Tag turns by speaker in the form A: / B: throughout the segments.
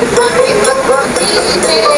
A: Thank you.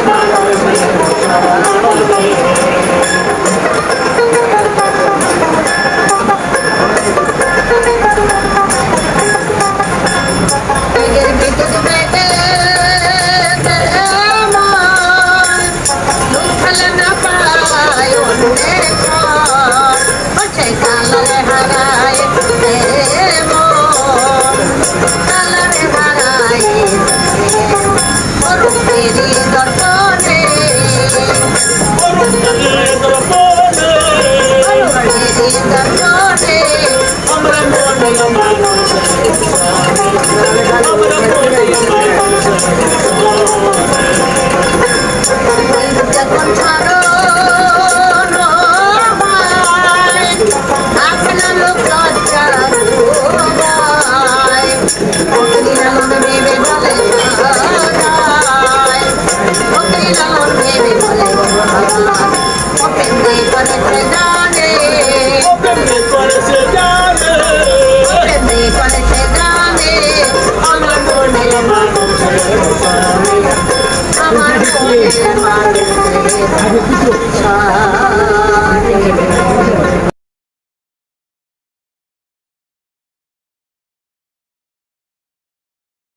A: Thank you. hitam মনে মানুষের